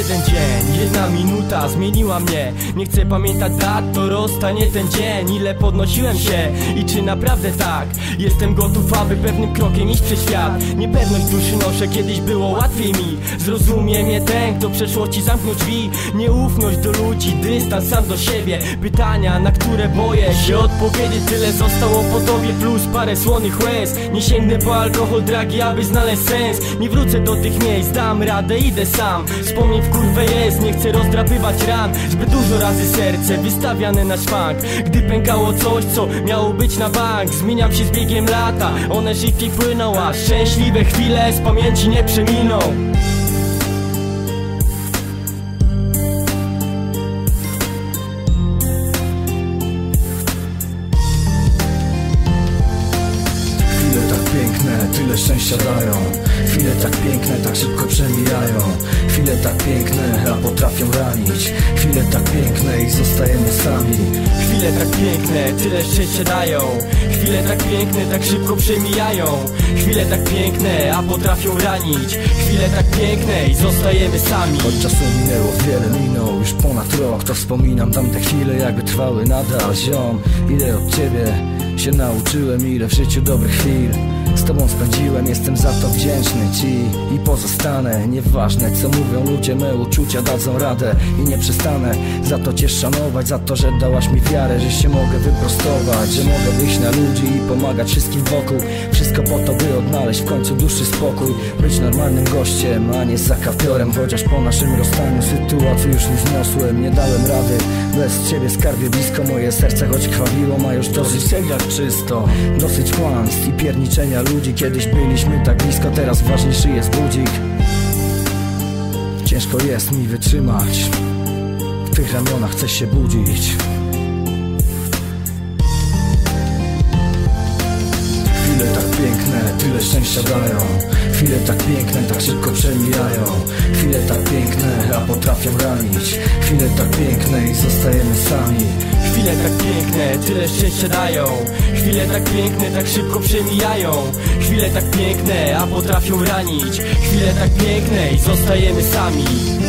jeden dzień, jedna minuta zmieniła mnie. Nie chcę pamiętać dat, to rozstanie ten dzień. Ile podnosiłem się i czy naprawdę tak? Jestem gotów, aby pewnym krokiem iść przez świat. Niepewność duszy noszę, kiedyś było łatwiej mi. Zrozumie mnie ten, kto przeszłości zamknął drzwi. Nieufność do ludzi, dystans sam do siebie. Pytania, na które boję się odpowiedzieć Tyle zostało po tobie plus parę słonych łez. Nie sięgnę po alkohol, dragi, aby znaleźć sens. Nie wrócę do tych miejsc, dam radę, idę sam. Wspomnień w kurwę jest, nie chcę rozdrapywać ran Zbyt dużo razy serce wystawiane na szwank. Gdy pękało coś, co miało być na bank Zmieniam się z biegiem lata, one szybciej płyną A szczęśliwe chwile z pamięci nie przeminą. Chwile tak piękne, tyle szczęścia dają Chwile tak piękne, tak szybko przemijają. Chwile tak piękne, a potrafią ranić. Chwile tak piękne i zostajemy sami. Chwile tak piękne, tyle szczęścia dają. Chwile tak piękne, tak szybko przemijają. Chwile tak piękne, a potrafią ranić. Chwile tak piękne i zostajemy sami. Choć czasu minęło wiele, minął. Już ponad rok To wspominam. Tamte chwile jakby trwały nadal. Ziom, ile od ciebie się nauczyłem Ile w życiu dobrych chwil z tobą spędziłem Jestem za to wdzięczny ci. I pozostanę Nieważne co mówią ludzie, me uczucia dadzą radę. I nie przestanę za to cię szanować Za to, że dałaś mi wiarę, że się mogę wyprostować Że mogę wyjść na ludzi i pomagać wszystkim wokół. Wszystko po to, by odnaleźć w końcu dłuższy spokój. Być normalnym gościem, a nie zakapiorem Chociaż po naszym rozstaniu sytuacji już nie zniosłem Nie dałem rady, bez ciebie skarbie blisko Moje serce choć krwawiło, ma już dosyć jak czysto. Dosyć kłamstw i pierniczenia ludzi. Kiedyś byliśmy tak blisko, teraz ważniejszy jest budzik. Ciężko jest mi wytrzymać. W tych ramionach chcę się budzić. Chwile tak piękne, tyle szczęścia dają. Chwile tak piękne, tak szybko przemijają. Chwile tak piękne, a potrafią ranić. Chwile tak piękne i zostajemy sami Chwile tak piękne, tyle szczęścia dają. Chwile tak piękne, tak szybko przemijają. Chwile tak piękne, a potrafią ranić. Chwile tak piękne i zostajemy sami